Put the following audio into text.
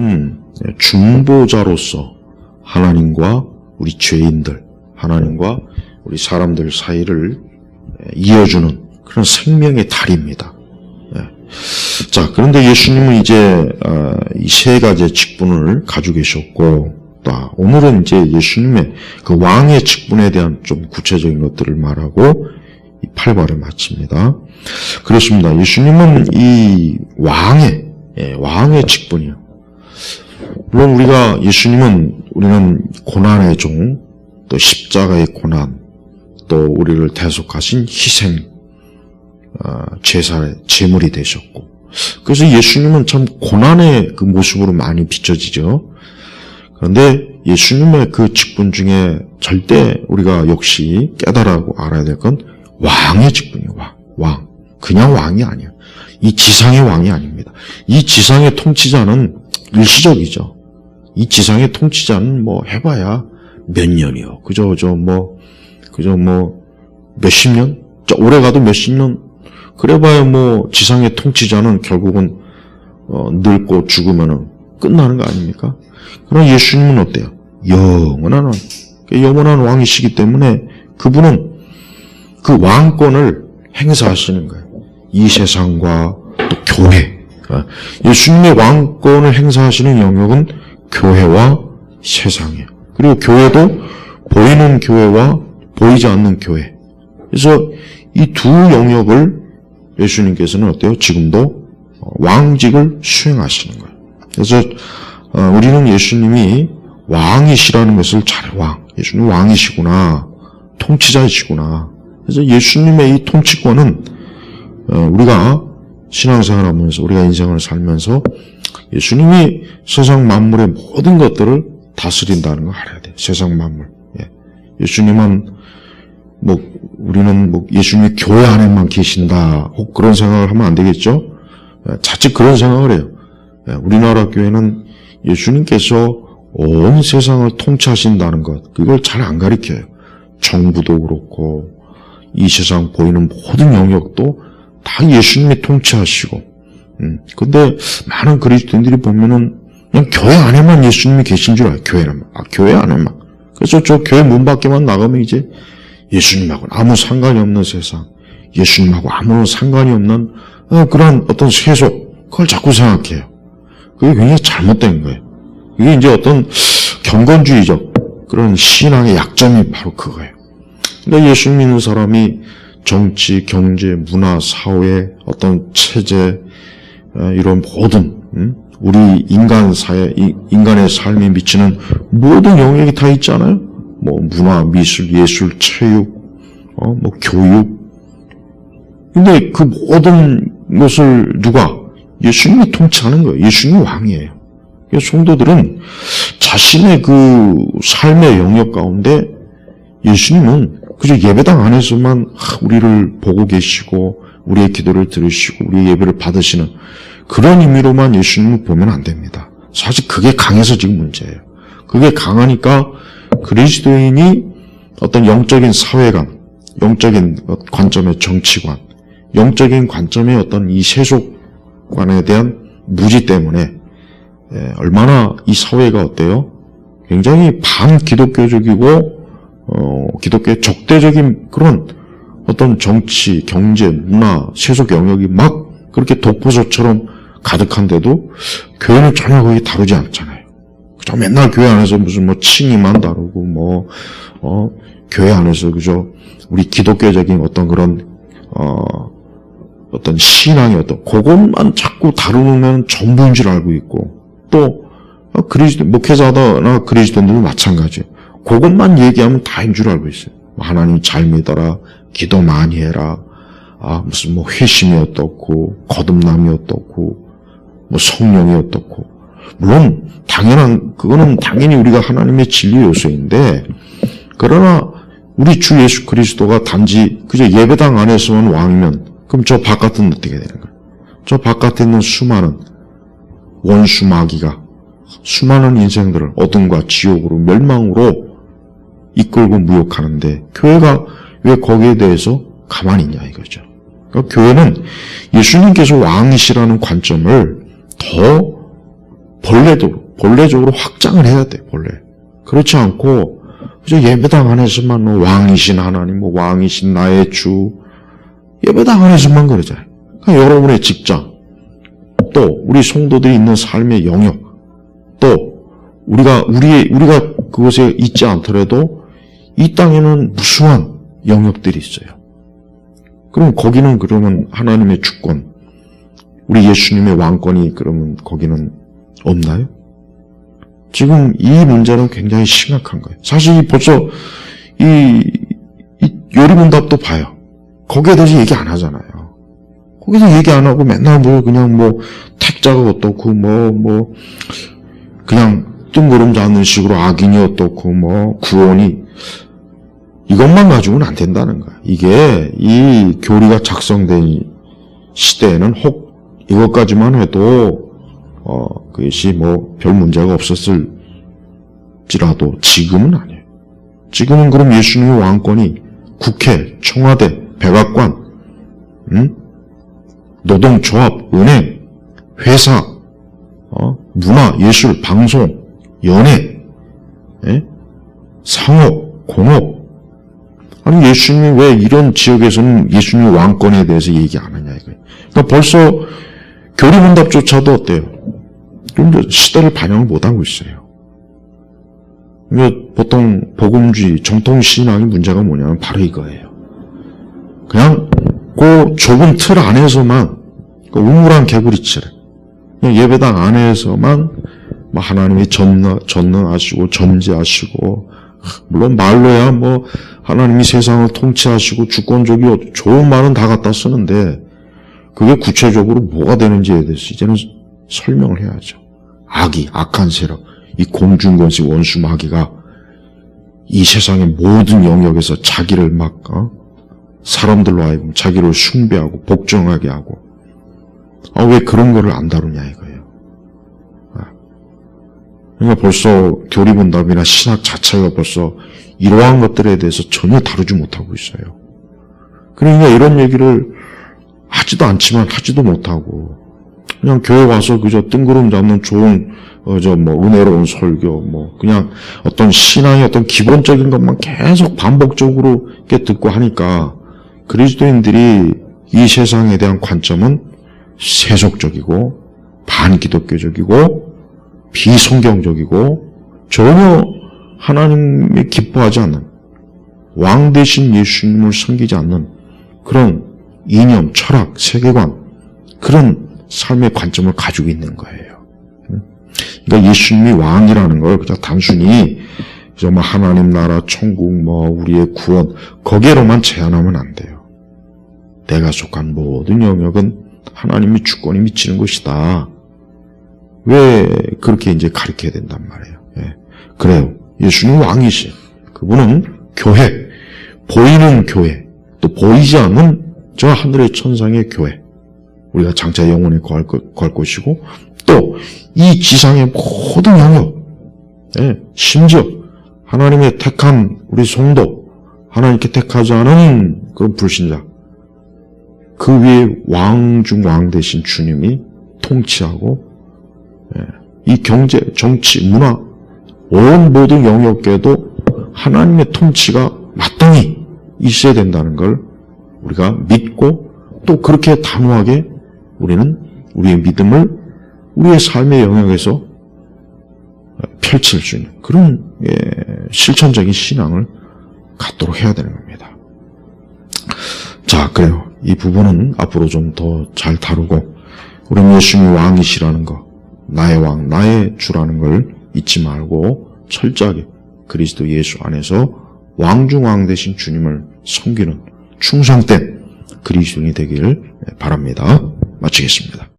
예수님은 중보자로서 하나님과 우리 죄인들, 하나님과 우리 사람들 사이를 이어주는 그런 생명의 달입니다. 예. 자, 그런데 예수님은 이제 어, 이세 가지의 직분을 가지고 계셨고, 또 오늘은 이제 예수님의 그 왕의 직분에 대한 좀 구체적인 것들을 말하고 이 8발을 마칩니다. 그렇습니다. 예수님은 이 왕의 예, 왕의 직분이요. 물론 우리가 예수님은 우리는 고난의 종, 또 십자가의 고난, 또 우리를 대속하신 희생 어, 제사의 제물이 되셨고, 그래서 예수님은 참 고난의 그 모습으로 많이 비춰지죠. 그런데 예수님의 그 직분 중에 절대 우리가 역시 깨달아고 알아야 될 건 왕의 직분이에요. 왕, 왕. 그냥 왕이 아니야. 이 지상의 왕이 아닙니다. 이 지상의 통치자는 일시적이죠. 이 지상의 통치자는 뭐 해봐야 몇 년이요. 그저 그저 뭐 그저 뭐 몇십 년? 자, 오래 가도 몇십 년? 그래봐야 뭐 지상의 통치자는 결국은 어, 늙고 죽으면은 끝나는 거 아닙니까? 그러나 예수님은 어때요? 영원한 왕, 영원한 왕이시기 때문에 그분은 그 왕권을 행사하시는 거예요. 이 세상과 또 교회. 어, 예수님의 왕권을 행사하시는 영역은 교회와 세상이에요. 그리고 교회도 보이는 교회와 보이지 않는 교회. 그래서 이 두 영역을 예수님께서는 어때요? 지금도 왕직을 수행하시는 거예요. 그래서 어, 우리는 예수님이 왕이시라는 것을 잘 왕. 예수님 왕이시구나. 통치자이시구나. 그래서 예수님의 이 통치권은 어, 우리가 신앙생활 하면서 우리가 인생을 살면서 예수님이 세상 만물의 모든 것들을 다스린다는 걸 알아야 돼. 세상 만물. 예. 예수님은 뭐 우리는 뭐 예수님이 교회 안에만 계신다. 혹 그런 생각을 하면 안 되겠죠. 예, 자칫 그런 생각을 해요. 예, 우리나라 교회는 예수님께서 온 세상을 통치하신다는 것, 그걸 잘 안 가리켜요. 정부도 그렇고, 이 세상 보이는 모든 영역도 다 예수님이 통치하시고, 음, 근데 많은 그리스도인들이 보면은 그냥 교회 안에만 예수님이 계신 줄 알아요. 교회는. 아, 교회 안에만. 그래서 저 교회 문 밖에만 나가면 이제 예수님하고는 아무 상관이 없는 세상, 예수님하고 아무 상관이 없는 어, 그런 어떤 세속, 그걸 자꾸 생각해요. 그게 굉장히 잘못된 거예요. 이게 이제 어떤 경건주의적 그런 신앙의 약점이 바로 그거예요. 근데 예수 믿는 사람이 정치, 경제, 문화, 사회, 어떤 체제, 이런 모든, 우리 인간 사회, 인간의 삶에 미치는 모든 영역이 다 있잖아요. 뭐, 문화, 미술, 예술, 체육, 어, 뭐, 교육. 근데 그 모든 것을 누가? 예수님이 통치하는 거예요. 예수님이 왕이에요. 그래서 성도들은 자신의 그 삶의 영역 가운데 예수님은 그저 예배당 안에서만 우리를 보고 계시고 우리의 기도를 들으시고 우리의 예배를 받으시는 그런 의미로만 예수님을 보면 안 됩니다. 사실 그게 강해서 지금 문제예요. 그게 강하니까 그리스도인이 어떤 영적인 사회관, 영적인 관점의 정치관, 영적인 관점의 어떤 이 세속관에 대한 무지 때문에 얼마나 이 사회가 어때요? 굉장히 반기독교적이고 어, 기독교의 적대적인 그런 어떤 정치, 경제, 문화, 세속 영역이 막 그렇게 독보소처럼 가득한데도 교회는 전혀 거기 다루지 않잖아요. 그저 맨날 교회 안에서 무슨 뭐 칭의만 다루고 뭐, 어, 교회 안에서 그저 우리 기독교적인 어떤 그런, 어, 어떤 신앙의 어떤 그것만 자꾸 다루면 전부인 줄 알고 있고 또 그리스도 목회자나 그리스도인들도 마찬가지예요. 그것만 얘기하면 다인 줄 알고 있어요. 하나님 잘 믿어라, 기도 많이 해라, 아 무슨 뭐 회심이 어떻고 거듭남이 어떻고 뭐 성령이 어떻고 물론 당연한 그거는 당연히 우리가 하나님의 진리 요소인데 그러나 우리 주 예수 그리스도가 단지 그저 예배당 안에서만 왕이면 그럼 저 바깥은 어떻게 되는 거예요? 저 바깥에 있는 수많은 원수 마귀가 수많은 인생들을 어둠과 지옥으로 멸망으로 이끌고 무역하는데 교회가 왜 거기에 대해서 가만히 있냐 이거죠. 그러니까 교회는 예수님께서 왕이시라는 관점을 더 본래도 본래적으로 확장을 해야 돼 본래. 그렇지 않고 예배당 안에서만 뭐 왕이신 하나님, 뭐 왕이신 나의 주 예배당 안에서만 그러잖아요. 그러니까 여러분의 직장, 또 우리 성도들이 있는 삶의 영역, 또 우리가 우리 우리가 그곳에 있지 않더라도 이 땅에는 무수한 영역들이 있어요. 그럼 거기는 그러면 하나님의 주권, 우리 예수님의 왕권이 그러면 거기는 없나요? 지금 이 문제는 굉장히 심각한 거예요. 사실 벌써 이, 이 요리문답도 봐요. 거기에 대해서 얘기 안 하잖아요. 거기서 얘기 안 하고 맨날 뭐 그냥 뭐 택자가 어떻고 뭐뭐 그냥 뜬구름 잡는 식으로 악인이 어떻고 뭐 구원이 이것만 가지고는 안 된다는 거야. 이게 이 교리가 작성된 시대에는 혹 이것까지만 해도 어 그것이 뭐 별 문제가 없었을지라도 지금은 아니에요. 지금은 그럼 예수님의 왕권이 국회, 청와대, 백악관, 음? 노동조합, 은행, 회사, 어? 문화, 예술, 방송, 연예, 예? 상업, 공업. 아니 예수님이 왜 이런 지역에서는 예수님 왕권에 대해서 얘기 안 하냐 이거예요. 그러니까 벌써 교리문답조차도 어때요? 좀 시대를 반영을 못하고 있어요. 그러니까 보통 복음주의, 정통신앙의 문제가 뭐냐면 바로 이거예요. 그냥 그 좁은 틀 안에서만 그 우물한 개구리치를 그냥 예배당 안에서만 뭐 하나님이 전능, 전능하시고 전지하시고 물론 말로야 뭐 하나님이 세상을 통치하시고 주권적이 좋은 말은 다 갖다 쓰는데 그게 구체적으로 뭐가 되는지에 대해서 이제는 설명을 해야죠. 악이 악한 세력 이 공중권세 원수 마귀가 이 세상의 모든 영역에서 자기를 막 어? 사람들로 하여금 자기를 숭배하고 복종하게 하고 아, 왜 그런 거를 안 다루냐. 아. 그러니까 벌써 교리문답이나 신학 자체가 벌써 이러한 것들에 대해서 전혀 다루지 못하고 있어요. 그러니까 이런 얘기를 하지도 않지만 하지도 못하고 그냥 교회 와서 그저 뜬구름 잡는 좋은 어저 뭐 은혜로운 설교 뭐 그냥 어떤 신앙의 어떤 기본적인 것만 계속 반복적으로 이렇게 듣고 하니까 그리스도인들이 이 세상에 대한 관점은 세속적이고 반기독교적이고 비성경적이고 전혀 하나님이 기뻐하지 않는 왕 대신 예수님을 섬기지 않는 그런 이념, 철학, 세계관 그런 삶의 관점을 가지고 있는 거예요. 그러니까 예수님이 왕이라는 걸 그냥 단순히 정말 하나님 나라, 천국, 뭐 우리의 구원 거기에로만 제한하면 안 돼요. 내가 속한 모든 영역은 하나님이 주권이 미치는 것이다. 왜 그렇게 이제 가르쳐야 된단 말이에요. 예. 그래요. 예수님 왕이시. 그분은 교회, 보이는 교회, 또 보이지 않는 저 하늘의 천상의 교회. 우리가 장차 영혼에 거할, 것, 거할 것이고, 또 이 지상의 모든 영역, 예. 심지어 하나님의 택한 우리 성도, 하나님께 택하지 않은 그런 불신자, 그 위에 왕 중 왕 대신 주님이 통치하고 예, 이 경제, 정치, 문화 온 모든 영역에도 하나님의 통치가 마땅히 있어야 된다는 걸 우리가 믿고 또 그렇게 단호하게 우리는 우리의 믿음을 우리의 삶의 영역에서 펼칠 수 있는 그런 예, 실천적인 신앙을 갖도록 해야 되는 겁니다. 자, 그래요. 이 부분은 앞으로 좀 더 잘 다루고 우리 예수님이 왕이시라는 거, 나의 왕, 나의 주라는 걸 잊지 말고 철저하게 그리스도 예수 안에서 왕중왕 대신 주님을 섬기는 충성된 그리스도인이 되기를 바랍니다. 마치겠습니다.